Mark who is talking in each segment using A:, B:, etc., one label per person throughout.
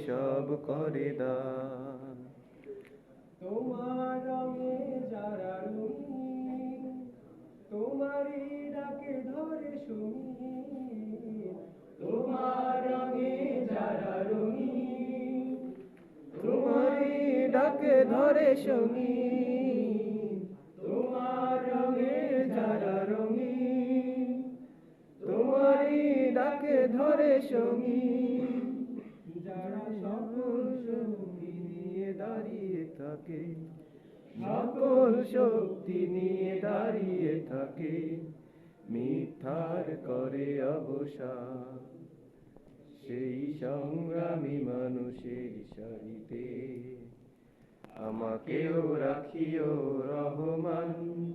A: সব করে দান
B: তোমার রঙে যারা তোমারই ডাকে ধরে শুনি তোমার রঙে যারা
A: তোমারই ডাকে ধরে সঙ্গী
B: তোমার রঙে যারা
A: তোমারই ডাকে ধরে সকল শক্তি নিয়ে দাঁড়িয়ে থাকে। সকল শক্তি নিয়ে দাঁড়িয়ে থাকে। মিথ্যার করে অবসান। সেই সংগ্রামী মানুষের সারিতে আমাকেও রাখিও রহমান।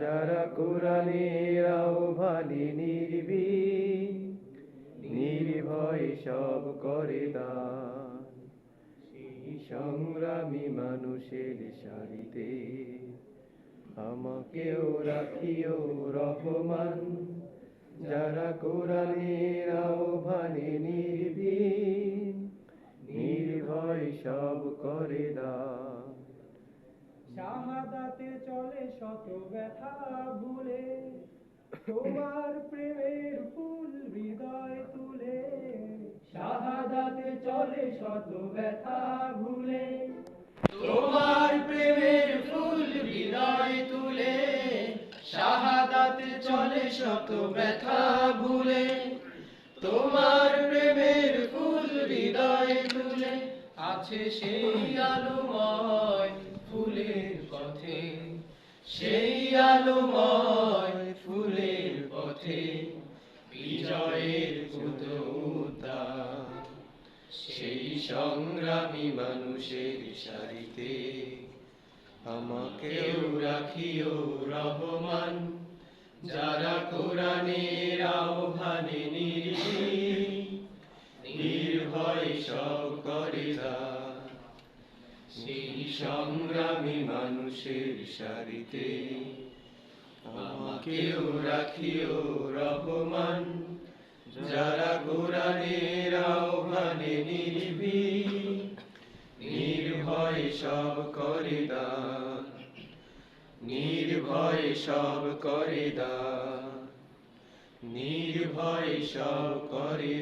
A: যারা কোরআনের আহ্বানে নির্ভীক, নির্ভয় সব করে সেই সংগ্রামী মানুষের সারিতে। আমাকেও রাখিও রহমান, যারা কোরআনের আহ্বানে নির্ভীক, নির্ভয় সব করে দান
B: শাহাদাতে চলে শত ব্যথা ভুলে, তোমার চলে শত ব্যথা ভুলে। তোমার প্রেমের ফুল হৃদয় তুলে, শাহাদাতে চলে শত ব্যথা ভুলে। তোমার প্রেমের ফুল হৃদয় তুলে, আছে সেই আলোময় ফুলের পথে। সেই আলোময় ফুলের পথে, বিজয়ের পুত সেই সংগ্রামী মানুষের সারিতে আমাকেও রাখিও রহমান। যারা কোরআনের আহ্বানে নির্ভয় সব করে সেই সংগ্রামী মানুষের সারিতে আমাকেও রাখিও রহমান। যারা কোরআনের সব করে নির্ভয় সব করে নির্ভয় সব করে